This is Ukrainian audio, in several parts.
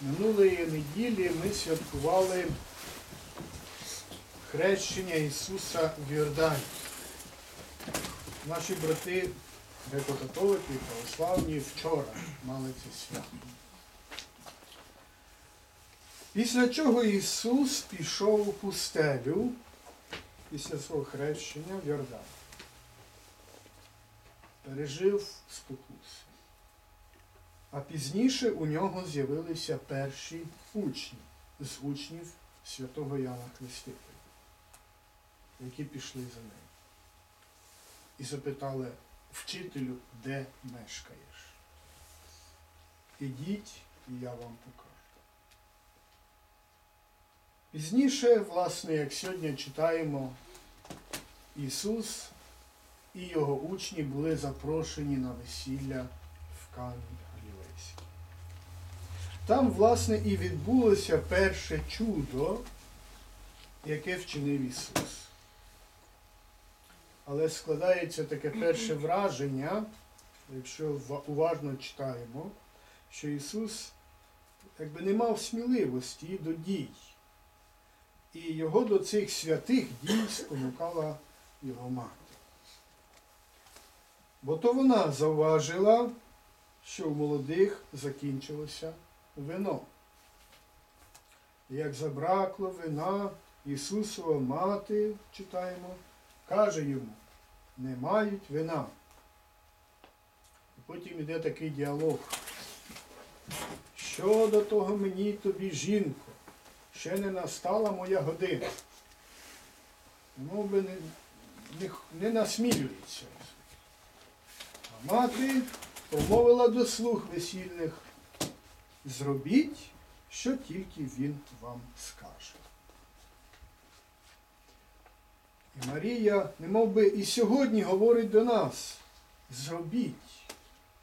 Минулої неділі ми святкували хрещення Ісуса в Йордані. Наші брати греко-католики і православні вчора мали це свято. Після чого Ісус пішов у пустелю після свого хрещення в Йордан. Пережив спокусу. А пізніше у нього з'явилися перші учні з учнів святого Яна Хрестителя, які пішли за ним. І запитали вчителю, де мешкаєш. Ідіть, і я вам покажу. Пізніше, власне, як сьогодні читаємо, Ісус і його учні були запрошені на весілля в Кані. Там, власне, і відбулося перше чудо, яке вчинив Ісус. Але складається таке перше враження, якщо уважно читаємо, що Ісус якби не мав сміливості до дій. І його до цих святих дій спонукала його мати. Бо то вона зауважила, що у молодих закінчилося вино. Як забракло вина, Ісусова мати, читаємо, каже йому, не мають вина. Потім йде такий діалог. Що до того мені тобі, жінко, ще не настала моя година. Мов би не, не, не насмілюється. А мати промовила до слуг весільних, зробіть, що тільки він вам скаже. І Марія, немов би і сьогодні говорить до нас, зробіть,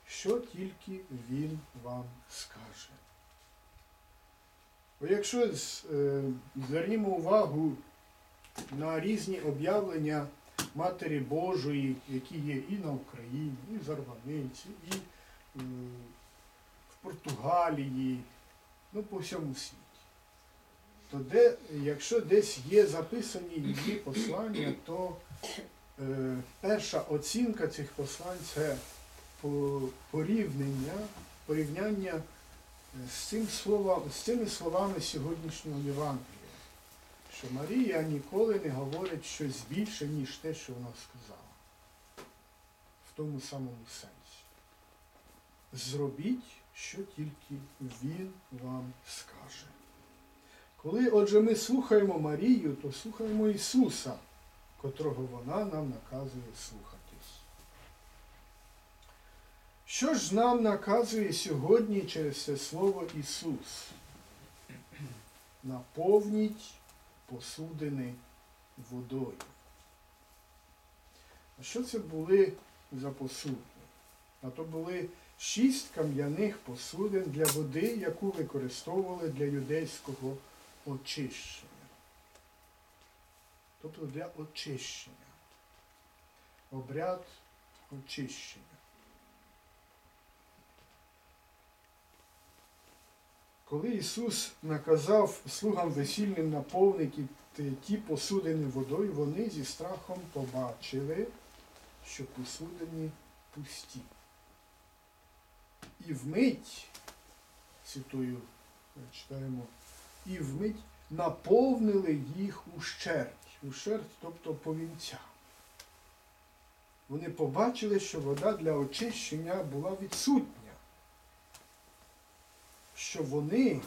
що тільки він вам скаже. Бо якщо е, звернімо увагу на різні об'явлення Матері Божої, які є і на Україні, і в Зарваниці, і Португалії, ну по всьому світі. То де, якщо десь є записані її послання, то е, перша оцінка цих послань це порівняння, порівняння е, з, цим словом, з цими словами сьогоднішнього Євангелія що Марія ніколи не говорить щось більше, ніж те, що вона сказала. В тому самому сенсі. Зробіть, що тільки Він вам скаже. Коли, отже, ми слухаємо Марію, то слухаємо Ісуса, котрого вона нам наказує слухатись. Що ж нам наказує сьогодні через це слово Ісус? Наповніть посудини водою. А що це були за посудини? А то були шість кам'яних посудин для води, яку використовували для юдейського очищення. Тобто для очищення. Обряд очищення. Коли Ісус наказав слугам весільним наповнити ті посудини водою, вони зі страхом побачили, що посудини пусті. І вмить, цитую, читаємо, і вмить наповнили їх ущерть. Ущерть, тобто повінця. Вони побачили, що вода для очищення була відсутня що вони,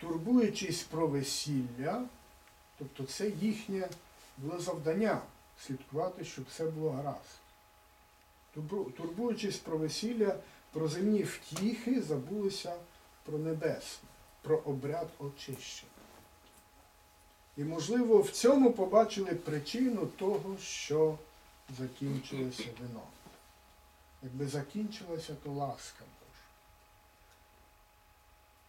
турбуючись про весілля, тобто це їхнє було завдання слідкувати, щоб все було гаразд. Турбуючись про весілля, про земні втіхи, забулися про небесне, про обряд очищення. І, можливо, в цьому побачили причину того, що закінчилося вино. Якби закінчилася, то ласка Божа.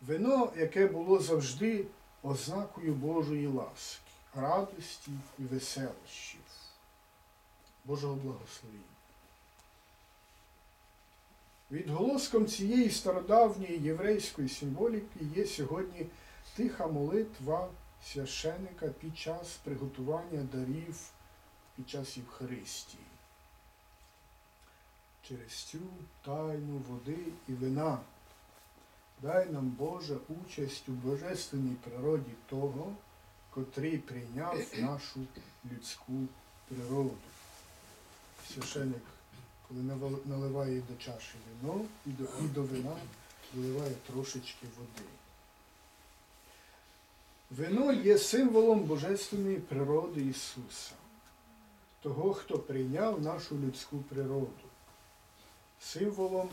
Вино, яке було завжди ознакою Божої ласки, радості і веселощів, Божого благословення. Відголоском цієї стародавньої єврейської символіки є сьогодні тиха молитва священика під час приготування дарів під час Євхаристії. Через цю тайну води і вина дай нам Боже участь у божественній природі того, котрий прийняв нашу людську природу. Священик, коли наливає до чаші вино і до, і до вина виливає трошечки води. Вино є символом божественної природи Ісуса, того, хто прийняв нашу людську природу. Символом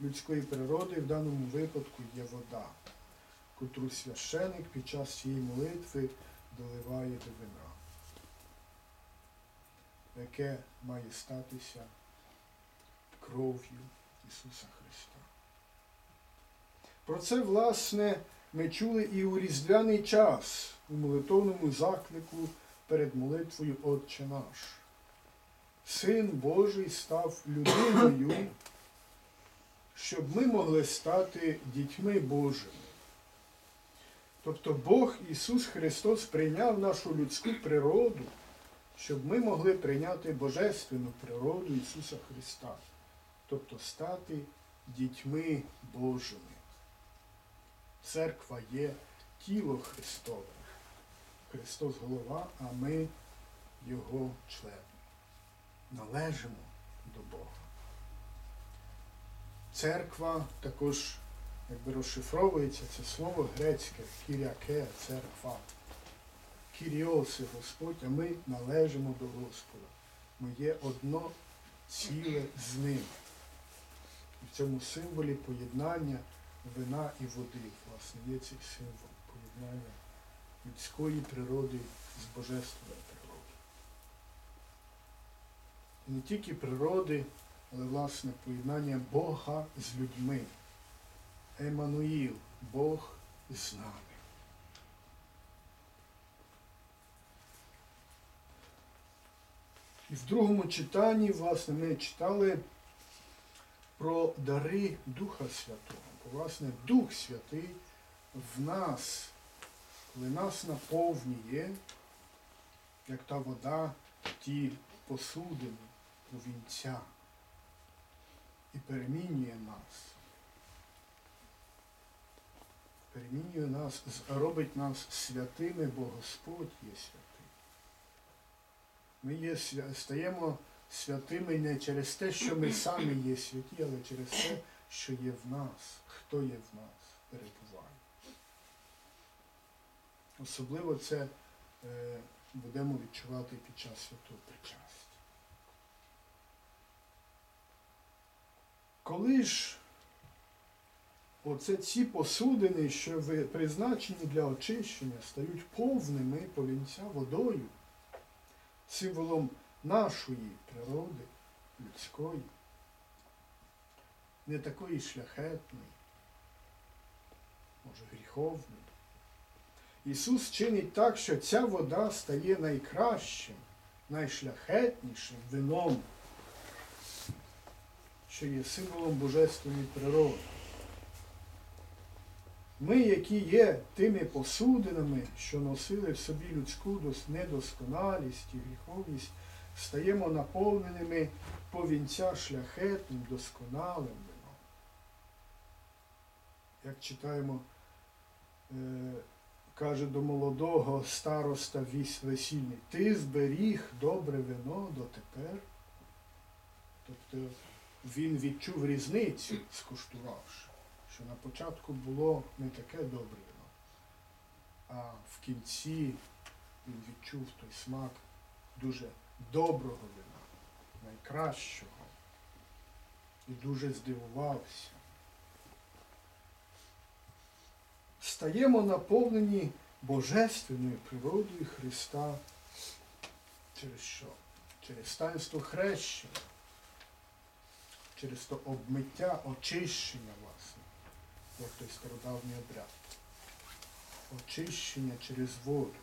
людської природи в даному випадку є вода, котру священик під час цієї молитви доливає до вина, яке має статися кров'ю Ісуса Христа. Про це, власне, ми чули і у різдвяний час у молитовному заклику перед молитвою Отче наш. Син Божий став людиною, щоб ми могли стати дітьми Божими. Тобто Бог Ісус Христос прийняв нашу людську природу, щоб ми могли прийняти божественну природу Ісуса Христа, тобто стати дітьми Божими. Церква є тіло Христове. Христос голова, а ми Його члени. Належимо до Бога. Церква також, якби розшифровується це слово грецьке кіряке, церква. Кіріоси Господь, а ми належимо до Господа. Ми є одно ціле з ним. І в цьому символі поєднання вина і води, власне, є цей символ поєднання людської природи з божественною природою. Не тільки природи, але власне поєднання Бога з людьми. Еммануїл, Бог з нами. І в другому читанні, власне, ми читали про дари Духа Святого. Бо, власне, Дух Святий в нас, коли нас наповнює, як та вода, ті посудини у вінця і перемінює нас. Перемінює нас, робить нас святими, бо Господь є святий. Ми є, стаємо святими не через те, що ми самі є святі, але через те, що є в нас, хто є в нас, перебуває. Особливо це е, будемо відчувати під час святого причастя. Коли ж оце ці посудини, що призначені для очищення, стають повними повінця водою, символом нашої природи, людської, не такої шляхетної, може гріховної. Ісус чинить так, що ця вода стає найкращим, найшляхетнішим вином, що є символом божественної природи. Ми, які є тими посудинами, що носили в собі людську дос- недосконалість і гріховність, стаємо наповненими повінця шляхетним, досконалим вином. Як читаємо, е, каже до молодого староста весільний, ти зберіг добре вино дотепер. Тобто він відчув різницю, скуштувавши, що на початку було не таке добре вино, а в кінці він відчув той смак дуже доброго вина, найкращого. І дуже здивувався. Стаємо наповнені божественною природою Христа через що? Через таїнство хрещення, через то обмиття, очищення, власне, як той стародавній обряд. Очищення через воду.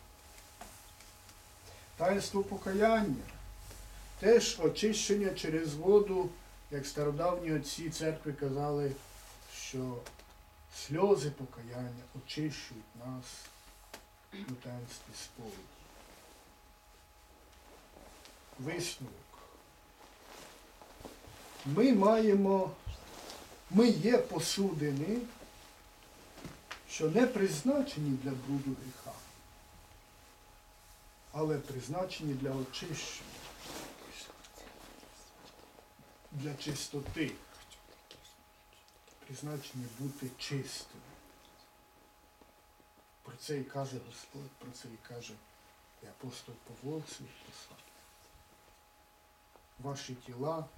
Таїнство покаяння теж очищення через воду як стародавні отці церкви казали, що сльози покаяння очищують нас у таїнстві сповіді. Висновок. Ми маємо, ми є посудини, що не призначені для бруду гріха, але призначені для очищення, для чистоти, призначені бути чистими. Про це і каже Господь, про це і каже і апостол Павло в своїх посланнях. Ваші тіла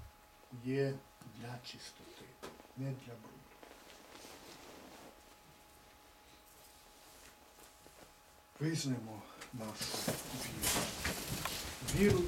є для чистоти, не для бруду. Визнаємо nosso vírus. Vírus